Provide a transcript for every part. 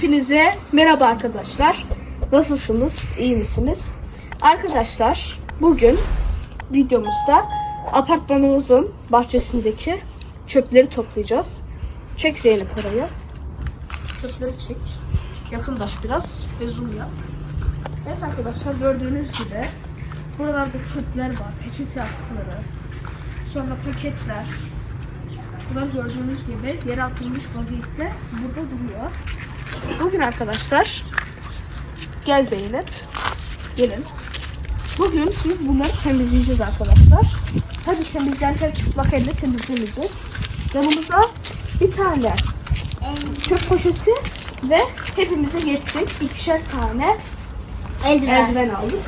Hepinize merhaba arkadaşlar. Nasılsınız? İyi misiniz? Arkadaşlar bugün videomuzda apartmanımızın bahçesindeki çöpleri toplayacağız. Çek Zeynep oraya. Çöpleri çek. Yakınlaş biraz ve zoom yap. Evet arkadaşlar gördüğünüz gibi buralarda çöpler var. Peçete atıkları. Sonra paketler. Bunlar gördüğünüz gibi yere atılmış vaziyette burada duruyor. Bugün arkadaşlar gel Zeynep gelin. Bugün biz bunları temizleyeceğiz arkadaşlar. Tabii temizlerken çıplak elle temizlemeyeceğiz. Yanımıza bir tane çöp poşeti ve hepimize yetecek ikişer tane Eldiven. eldiven aldık.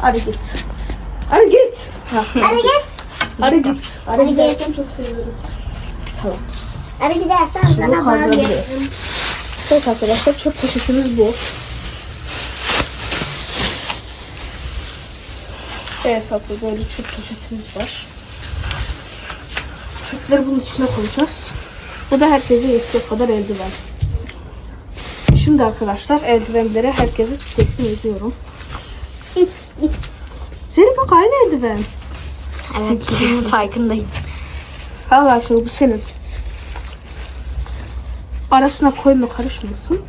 Hadi git. Hadi git. Ha, Hadi gel. Hadi git. Hadi gidersen çok seviyorum. Tamam. Hadi gidersen sana bana veririm. Evet arkadaşlar çöp poşetimiz bu. Evet abla böyle çöp poşetimiz var. Çöpleri bunun içine koyacağız. Bu da herkese yetecek kadar eldiven. Şimdi arkadaşlar eldivenleri herkese teslim ediyorum. Zeynep bak aynı eldiven. Evet, bunun farkındayım. Al Ayşe bu senin. Arasına koyma karışmasın.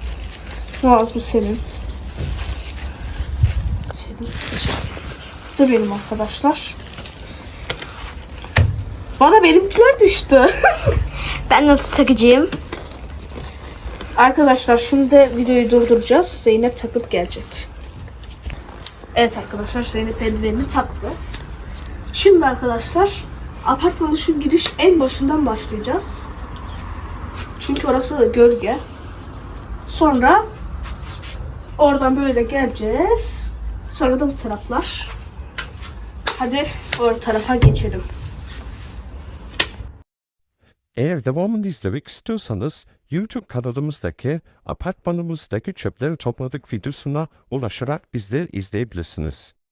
Muaz bu senin. Senin. Bu da benim arkadaşlar. Bana benimkiler düştü. Ben nasıl takıcıyım? arkadaşlar şimdi videoyu durduracağız. Zeynep takıp gelecek. Evet arkadaşlar Zeynep eldivenini taktı. Şimdi arkadaşlar apartmanın şu giriş en başından başlayacağız. Çünkü orası da gölge. Sonra oradan böyle geleceğiz. Sonra da bu taraflar. Hadi o tarafa geçelim. Eğer devamını izlemek istiyorsanız YouTube kanalımızdaki apartmanımızdaki çöpleri topladık videosuna ulaşarak bizleri izleyebilirsiniz.